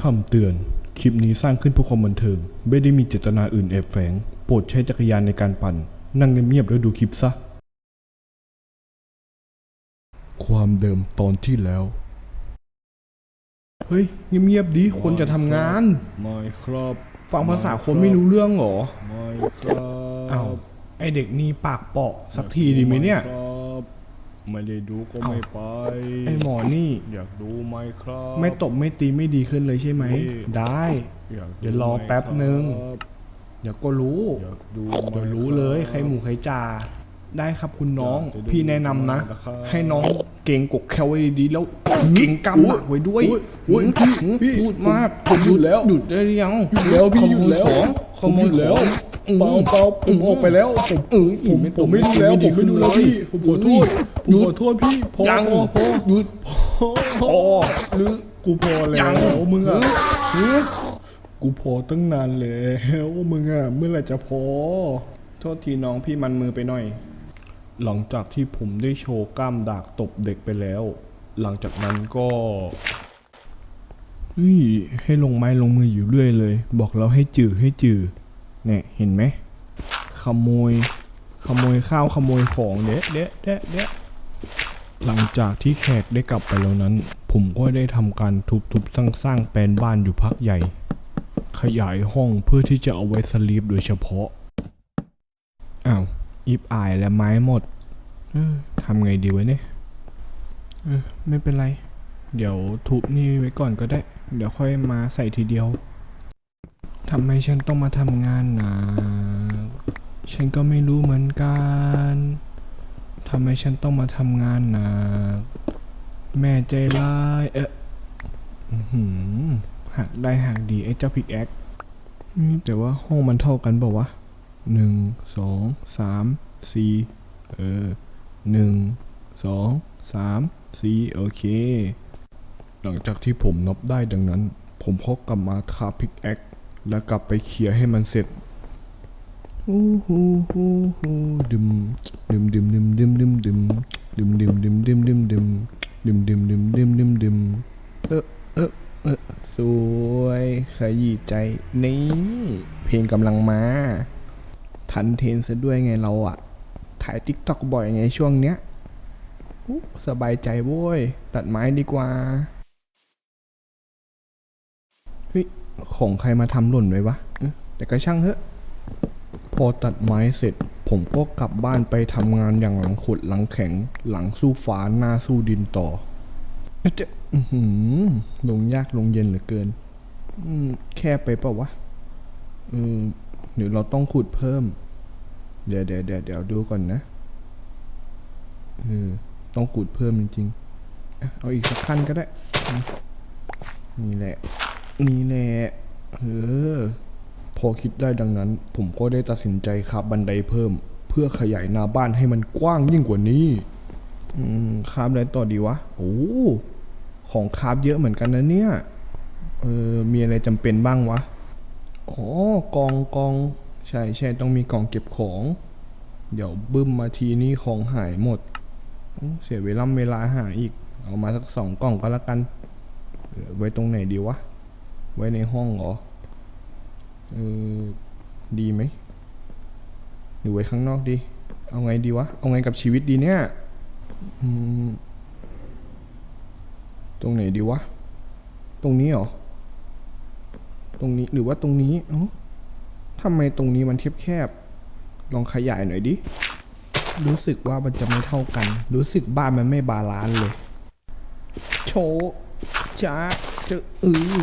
คำเตือน คลิปนี้สร้างขึ้นเพื่อความบันเทิง ไม่ได้มีเจตนาอื่นแอบแฝง โปรดใช้จักรยานในการปั่น นั่งเงียบๆแล้วดูคลิปซะ ความเดิมตอนที่แล้ว เฮ้ย เงียบๆดีคนจะทำงาน ไม่ครับ ฟังภาษาคนไม่รู้เรื่องเหรอ ไม่ครับ อ้าว ไอเด็กนี่ปากเปาะสักทีดีไหมเนี่ยครับ ไม่ได้ดูก็เอ้าไม่ไป ไอหมอนี่ อยากดูไหมครับไม่ตบไม่ตีไม่ดีขึ้นเลยใช่ไหมนี่ได้ อยากเดี๋ยวรอแป๊บนึงครับเดี๋ยวก็รู้ อยากดูเดี๋ยวรู้เลยใครหมูใครจ่าได้ครับคุณน้องอยากจะดูพี่แนะนำนะนะครับให้น้องเก่งกกแคลไว้ดีๆแล้วเก่งกล้ามหลักไว้ด้วยอุ๊ยอุ๊ยพี่หืมพี่พูดมากผมหยุดแล้ว หยุดได้หรือยังหยุดแล้วพี่ขหยุโมดแล้วของขโมยผมหยุดแล้ว ของ เปล่าเปล่าผมออกไปแล้วผมอืมผมไม่ตผบมไม่ดูแล้วไม่ผมไม่ดูแล้วขึ้นพี่เลยผมขอโทษผมหยุดขอโทษพี่พอยังพอพอหยุดพอพอหรือกูพอแล้ยังวมึงอะหือกูพอตั้งนานแล้วมึงอะเมื่อไหร่จะพอ โทษทีน้องพี่มันมือไปหน่อย หลังจากที่ผมได้โชว์กล้ามดากตบเด็กไปแล้ว หลังจากนั้นก็เฮ้ยให้ลงไม้ลงมืออยู่เรื่อยเลย บอกเราให้จือให้จือ เนี่ยเห็นไหมขโมยขโมยข้าวขโมยของเดะเดะเดะเดะหลังจากที่แขกได้กลับไปแล้วนั้น ผมก็ได้ทำการทุบๆสร้างๆแปลนบ้านอยู่พักใหญ่ ขยายห้องเพื่อที่จะเอาไว้สลีปโดยเฉพาะอ้าวอิบอายและไม้หมดเออทำไงดีวะเนี่ยเออไม่เป็นไร เดี๋ยวทุบนี่ไว้ก่อนก็ได้ เดี๋ยวค่อยมาใส่ทีเดียว ทำไมฉันต้องมาทำงานหนะฉันก็ไม่รู้เหมือนกันทำไมฉันต้องมาทำงานหนะแม่ใจร้าย เออหักได้หักดีไอ้เจ้าพิกแอคแต่ว่าห้องมันเท่ากันเปล่าวะหนึ่งสองสามสี่เออหนึ่งสองสามสี่โอเค หลังจากที่ผมนับได้ดังนั้น ผมพกกลับมาคาพิกแอค แล้วกลับไปเคลียร์ให้มันเสร็จฮู้ฮู้ฮู้ฮู้ดึมดึมดึมดึมดึมดึมดึมดึมดึมดึมดึมดึมดึมดึมดึมดึมดึมดึมดึมเออเออเออสวยขยี้ใจนี่ เพลงกำลังมา ทันเทนซะด้วยไงเราอะถ่ายติ๊กต็อกบ่อยไงช่วงเนี้ยสบายใจโว้ย ตัดไม้ดีกว่าเฮ้ย ของใครมาทำหล่นไว้วะแต่ก็ช่างเถอะ พอตัดไม้เสร็จ ผมก็กลับบ้านไปทำงานอย่างหลังขุดหลังแข็ง หลังสู้ฟ้าหน้าสู้ดินต่อเอ๊ะเจะลงยากลงเย็นเหลือเกินแค่ไปเปล่าวะอืมเดี๋ยวเราต้องขุดเพิ่ม เดี๋ยวเดี๋ยวเดี๋ยวเดี๋ยวดูก่อนนะเออต้องขุดเพิ่มจริงๆ เอาอีกสักขั้นก็ได้ นี่แหละ นี่แหละเออ พอคิดได้ดังนั้น ผมก็ได้ตัดสินใจขับบันไดเพิ่ม เพื่อขยายหน้าบ้านให้มันกว้างยิ่งกว่านี้ อืมคาบอะไรต่อดีวะ โอ้ของคาบเยอะเหมือนกันนะเนี่ย เออ มีอะไรจำเป็นบ้างวะ อ๋อกองกอง ใช่ใช่ต้องมีกล่องเก็บของ เดี๋ยวบึ้มมาทีนี้ของหายหมด เสียเวลาเวลาหาอีก เอามาสักสองกล่องก็แล้วกัน ไว้ตรงไหนดีวะ ไว้ในห้องเหรอ เออ ดีไหม หรือไว้ข้างนอกดี เอาไงดีวะ เอาไงกับชีวิตดีเนี่ย ตรงไหนดีวะ ตรงนี้เหรอ ตรงนี้หรือว่าตรงนี้ เอ้าทำไมตรงนี้มันแคบๆลองขยายหน่อยดิ รู้สึกว่ามันจะไม่เท่ากัน รู้สึกบ้านมันไม่บาลานซ์เลย โชว์จ้าจะอือ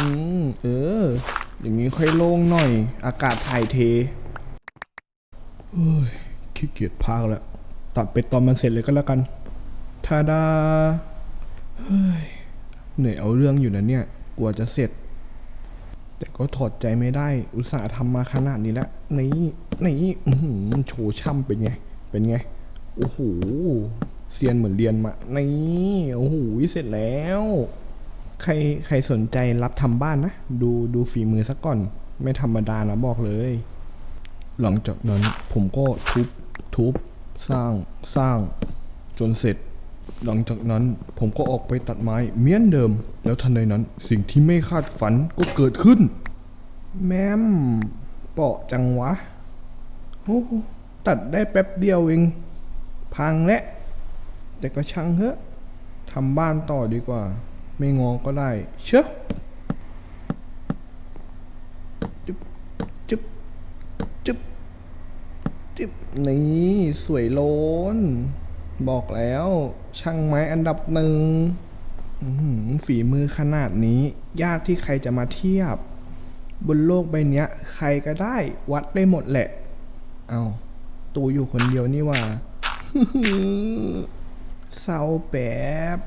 อืมเออ อย่างนี้ค่อยโล่งหน่อย อากาศถ่ายเทเฮ้ยขี้เกียจพากแล้ว ตัดไปตอนมันเสร็จเลยก็แล้วกันทาดาเฮ้ยเหนื่อยเอาเรื่องอยู่นะเนี่ย กลัวจะเสร็จ แต่ก็ถอดใจไม่ได้ อุตส่าห์ทำมาขนาดนี้แล้วนี่นี่โชว์ช่ำเป็นไง เป็นไง โอ้โหเซียนเหมือนเรียนมา นี่ โอ้โห เสร็จแล้ว ใครใครสนใจรับทำบ้านนะ ดูดูฝีมือสักก่อน ไม่ธรรมดานะบอกเลย หลังจากนั้นผมก็ทุบทุบสร้างสร้างจนเสร็จ หลังจากนั้นผมก็ออกไปตัดไม้เหมือนเดิม แล้วทันใดนั้นสิ่งที่ไม่คาดฝันก็เกิดขึ้น แม่มเปาะจังวะโอ้ตัดได้แป๊บเดียวเอง พังและ แต่ก็ช่างเถอะทำบ้านต่อดีกว่า ไม่งอก็ได้เชอะจึ๊บจึ๊บจึ๊บจึ๊บนี่สวยโล้น บอกแล้ว ช่างไม้อันดับหนึ่งฝีมือขนาดนี้ ยากที่ใครจะมาเทียบ บนโลกใบนี้ใครก็ได้ วัดได้หมดแหละ เอาตูอยู่คนเดียวนี่ว่าเศร้าแป๊บ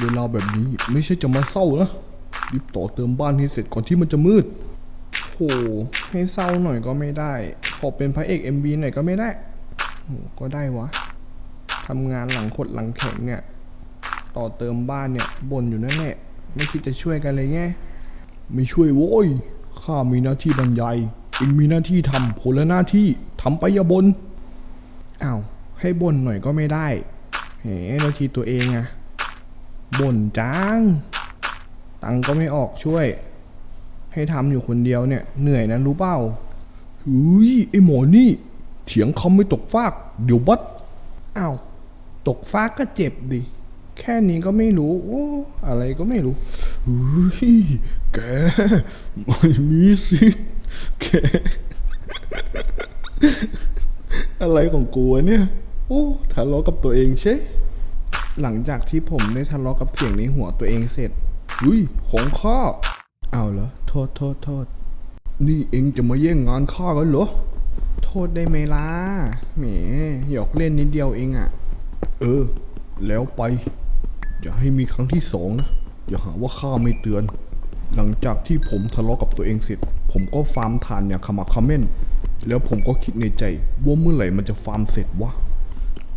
เวลาแบบนี้ไม่ใช่จะมาเศร้านะรีบต่อเติมบ้านให้เสร็จก่อนที่มันจะมืดโหให้เศร้าหน่อยก็ไม่ได้ ขอเป็นพระเอก MV หน่อยก็ไม่ได้โหก็ได้วะทำงานหลังขดหลังแข็งเนี่ย ต่อเติมบ้านเนี่ยบ่นอยู่นั่นแหละไม่คิดจะช่วยกันเลยไงไม่ช่วยโว้ยข้ามีหน้าที่บรรยายเองมีหน้าที่ทำผลละหน้าที่ทำไปอย่าบนอ้าวให้บ่นหน่อยก็ไม่ได้เฮ้หน้าที่ตัวเองอะ บ่นจังตังก็ไม่ออกช่วย ให้ทำอยู่คนเดียวเนี่ย เหนื่อยนะรู้เปล่าเฮ้ยไอหมอนี่ เถียงคำไม่ตกฟาก เดี๋ยวบัดอ้าวตกฟากก็เจ็บดิ แค่นี้ก็ไม่รู้โอ้อะไรก็ไม่รู้เฮ้ยแกไม่มีสิทธิ์แกอะไรของกูเนี่ย โอ้ทะเลาะกับตัวเองใช่ หลังจากที่ผมได้ทะเลาะกับเสียงในหัวตัวเองเสร็จอุ้ยของข้าเอาเหรอ โทษโทษโทษ นี่เองจะมาแย่งงานข้ากันเหรอ โทษได้ไหมล่ะ แหม หยอกเล่นนิดเดียวเองอะ่ะ เออ แล้วไป อย่าให้มีครั้งที่สองนะ อย่าหาว่าข้าไม่เตือน หลังจากที่ผมทะเลาะกับตัวเองเสร็จ ผมก็ฟาร์มทานอย่างขมักขม้น แล้วผมก็คิดในใจว่าเมื่อไหร่มันจะฟาร์มเสร็จวะ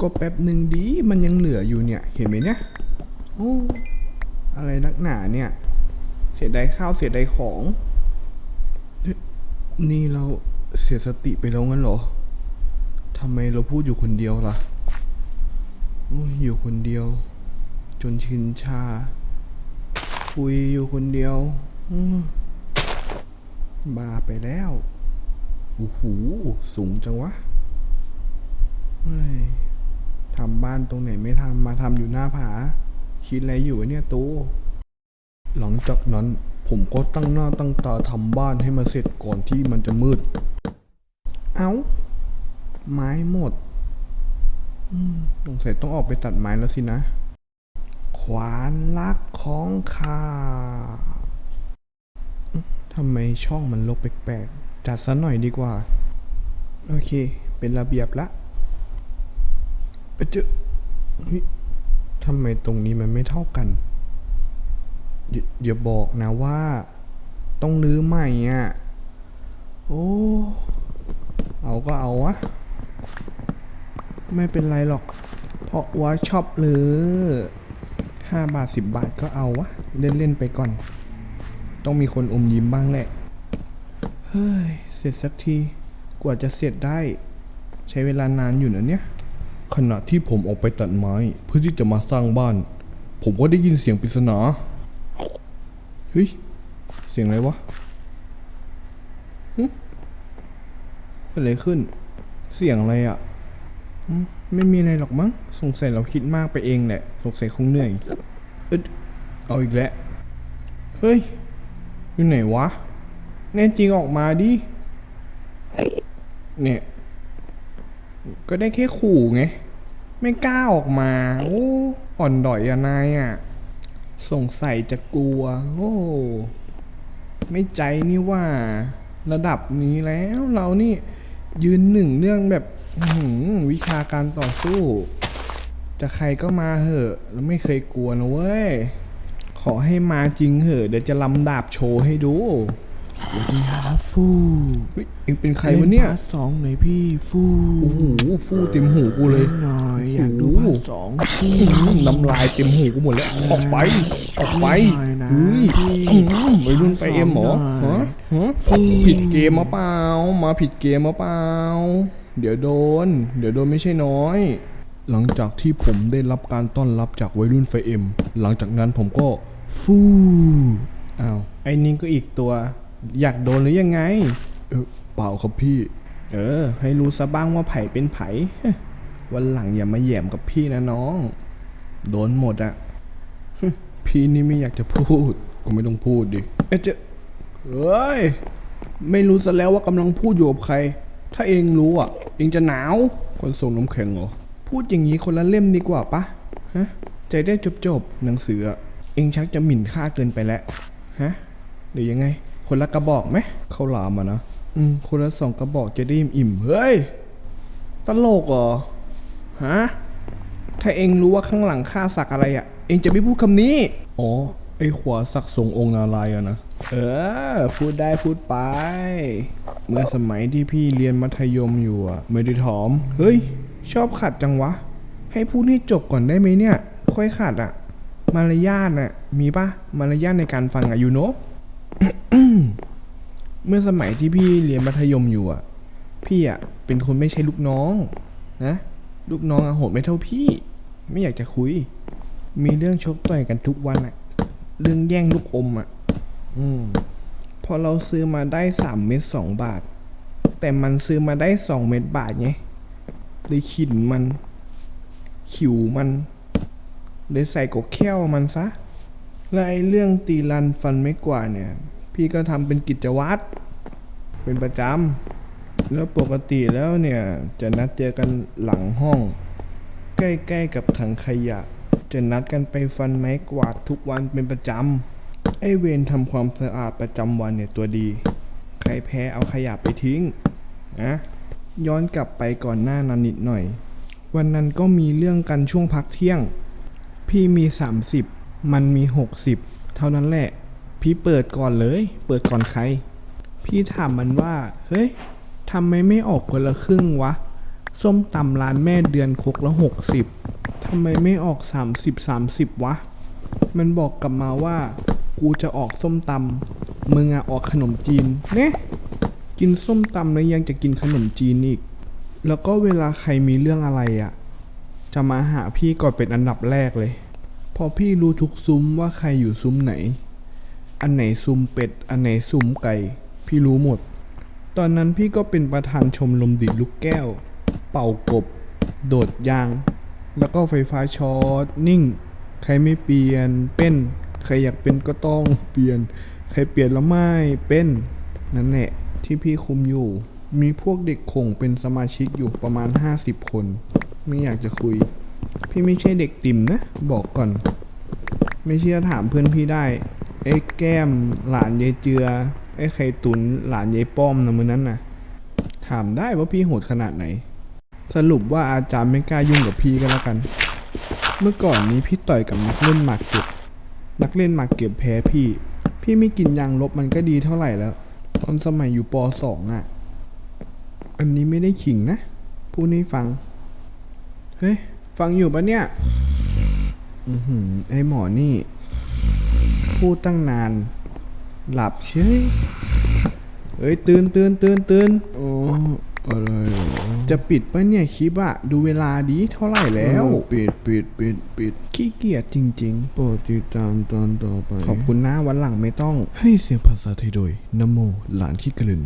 ก็แป๊บหนึ่งดีมันยังเหลืออยู่เนี่ย เห็นไหมเนี่ยโอ้อะไรนักหนาเนี่ย เสียดายข้าวเสียดายของ นี่เราเสียสติไปแล้วงั้นเหรอทำไมเราพูดอยู่คนเดียวล่ะอยอยู่คนเดียว จนชินชา คุยอยู่คนเดียวบ้าไปแล้วโอ้โหสูงจังวะเฮ้ย ทำบ้านตรงไหนไม่ทำมาทำอยู่หน้าผา คิดอะไรอยู่เนี่ยตูหลังจากนั้นผมก็ตั้งหน้าตั้งตาทำบ้านให้มันเสร็จก่อนที่มันจะมืด เอา้า ไม้หมดอืมสงสัยต้องออกไปตัดไม้แล้วสินะ ขวานลักของข้าทำไมช่องมันลกแปลกๆ จัดซะหน่อยดีกว่า โอเค เป็นระเบียบละ เอ้เจอเฮ้ยทำไมตรงนี้มันไม่เท่ากันอย่าอย่าบอกนะว่า ต้องรื้อใหม่อะ โอ้ เอาก็เอาวะ ไม่เป็นไรหรอก เพราะว่าชอบหรือห้าบาทสิบบาทก็เอาวะ เล่นๆไปก่อน ต้องมีคนอมยิ้มบ้างแหละ เฮ้ย เสร็จสักที กว่าจะเสร็จได้ ใช้เวลานานอยู่นะเนี่ย ขณะที่ผมออกไปตัดไม้เพื่อที่จะมาสร้างบ้าน ผมก็ได้ยินเสียงปริศนา เฮ้ย เสียงอะไรวะเกิดอะไรขึ้น เสียงอะไรอะ่ะไม่มีอะไรหรอกมั้ง สงสัยเราคิดมากไปเองแหละ สงสัยคงเหนื่อยเอยเอาอีกแล้ว เฮ้ย อยู่ไหนวะ แน่จริงออกมาดิ เนี่ย ก็ได้แค่ขู่ไง ไม่กล้าออกมา โอ้อ่อนดอยอะนายอะสงสัยจะกลัว โอ้ไม่ใจนี่ว่า ระดับนี้แล้วเรานี่ยืนหนึ่งเรื่องแบบวิชาการต่อสู้ จะใครก็มาเหอะแล้วไม่เคยกลัวนะเว้ย ขอให้มาจริงเหอะ เดี๋ยวจะลำดาบโชว์ให้ดู สวัสดีครับฟูเฮ้ยเอ็งเป็นใครวะเนี่ยล่พาร์ทสองหน่อยพี่ฟูโอ้โหฟูเต็มหูกูเลยหน่อยอยากดูโอ้โหพาร์ทสองฟูอื้อหือน้ำลายเต็มหูกูหมดแล้วออกไปออกไปหน่อยนะเฮ้ยพี่อื้อหือวัยรุ่นไปเอ็มเหรอหน่ฮะอยฮะฟูผิดเกมมาเปล่า มาผิดเกมมาเปล่า เดี๋ยวโดน เดี๋ยวโดนไม่ใช่น้อย หลังจากที่ผมได้รับการต้อนรับจากวัยรุ่นไฟเอ็มหลังจากนั้นผมก็ฟูอ้าวไอ้นี่ก็อีกตัว อยากโดนหรือยังไง เออเปล่าครับพี่ เออ ให้รู้ซะบ้างว่าไผ่เป็นไผ่วันหลังอย่ามาแย่มกับพี่นะน้อง โดนหมดอะพี่นี่ไม่อยากจะพูด ก็ไม่ต้องพูดดิ เอ๊ะจะเอ้ย ไม่รู้ซะแล้วว่ากำลังพูดอยู่กับใคร ถ้าเองรู้อะ เองจะหนาว คนส่งน้ำแข็งเหรอ พูดอย่างนี้คนละเล่มดีกว่าปะฮะ ใจได้จบจบหนังสือ เองชักจะหมิ่นค่าเกินไปแล้ว ฮะหรือยังไง คนละกระบอกไหมข้าวหลามอะนะอืมคนละสองกระบอกจะได้อิ่มๆเฮ้ย ตลกเหรอ ฮะ ถ้าเองรู้ว่าข้างหลังข้าสักอะไรอะเองจะไม่พูดคำนี้ อ๋อ ไอ้ขวาสักทรงองค์นารายณ์อะนะ เออ พูดได้พูดไป เมื่อสมัยที่พี่เรียนมัธยมอยู่อะไม่ได้ถอม เฮ้ย ชอบขัดจังวะ ให้พูดให้จบก่อนได้ไหมเนี่ย ค่อยขัดอะมารยาทน่ะ มีปะมารยาทในการฟังอะยูโน เมื่อสมัยที่พี่เรียนมัธยมอยู่อะ พี่อะเป็นคนไม่ใช่ลูกน้อง นะ ลูกน้องอะโหดไม่เท่าพี่ ไม่อยากจะคุย มีเรื่องชกต่อยกันทุกวันอะ เรื่องแย่งลูกอมอะ อืม พอเราซื้อมาได้สามเม็ดสองบาท แต่มันซื้อมาได้สองเม็ดบาทไงเลยขินมัน ขิวมันเลยใส่กบแค้วมันซะ แล้วไอ้เรื่องตีรันฟันไม่กว่าดเนี่ย พี่ก็ทำเป็นกิจวัตรเป็นประจำแล้วปกติแล้วเนี่ย จะนัดเจอกันหลังห้อง ใกล้ๆกับถังขยะ จะนัดกันไปฟันไม้กวาดทุกวันเป็นประจำไอเวรทำความสะอาดประจำวันเนี่ยตัวดี ใครแพ้เอาขยะไปทิ้งนะย้อนกลับไปก่อนหน้านั้นนิดหน่อย วันนั้นก็มีเรื่องกันช่วงพักเที่ยง พี่มี 30 มันมี 60 เท่านั้นแหละ พี่เปิดก่อนเลย เปิดก่อนใคร พี่ถามมันว่า เฮ้ยทำไมไม่ออกคนละครึ่งวะ ส้มตำร้านแม่เดือนคกละ 60ทำไมไม่ออก 30 30 วะ มันบอกกลับมาว่า กูจะออกส้มตำมึงอะออกขนมจีนเนี่ยกินส้มตำแล้วยังจะกินขนมจีนอีก แล้วก็เวลาใครมีเรื่องอะไรอะจะมาหาพี่ก่อนเป็นอันดับแรกเลย พอพี่รู้ทุกซุ้มว่าใครอยู่ซุ้มไหน อันไหนซุ้มเป็ด อันไหนซุ้มไก่ พี่รู้หมด ตอนนั้นพี่ก็เป็นประธานชมรมดิดลูกแก้ว เป่ากบ โดดยาง แล้วก็ไฟฟ้าช็อตนิ่ง ใครไม่เปลี่ยนเป็นใครอยากเป็นก็ต้องเปลี่ยน ใครเปลี่ยนแล้วไม่เป็น นั่นแหละที่พี่คุมอยู่ มีพวกเด็กคงเป็นสมาชิกอยู่ประมาณ 50 คน ไม่อยากจะคุย พี่ไม่ใช่เด็กติ่มนะ บอกก่อน ไม่เชื่อถามเพื่อนพี่ได้ไอ้แก้มหลานยายเจือ ไอ้ไข่ตุนหลานยายป้อมนะมือนั้นน่ะ ถามได้ว่าพี่โหดขนาดไหน สรุปว่าอาจารย์ไม่กล้ายุ่งกับพี่ก็แล้วกัน เมื่อก่อนนี้พี่ต่อยกับนักเล่นหมากเก็บ นักเล่นหมากเก็บแพ้พี่ พี่ไม่กินยางลบมันก็ดีเท่าไหร่แล้ว ตอนสมัยอยู่ปสองอะ อันนี้ไม่ได้ขิงนะ พูดให้ฟัง เฮ้ย ฟังอยู่ปะเนี่ยอือหือไอหมอนี่ พูดตั้งนาน หลับเฉยเอ้ย ตื่นตื่นตื่นตื่นอ๋ออะไรเหรอจะปิดปะเนี่ยคลิปอะดูเวลาดีเท่าไหร่แล้วเออปิดปิดปิดปิดขี้เกียจจริงโปรดติดตามตอนต่อไปๆขอบคุณนะวันหลังไม่ต้อง ให้เสียงภาษาไทยโดยนโมหลานขี้กระลืน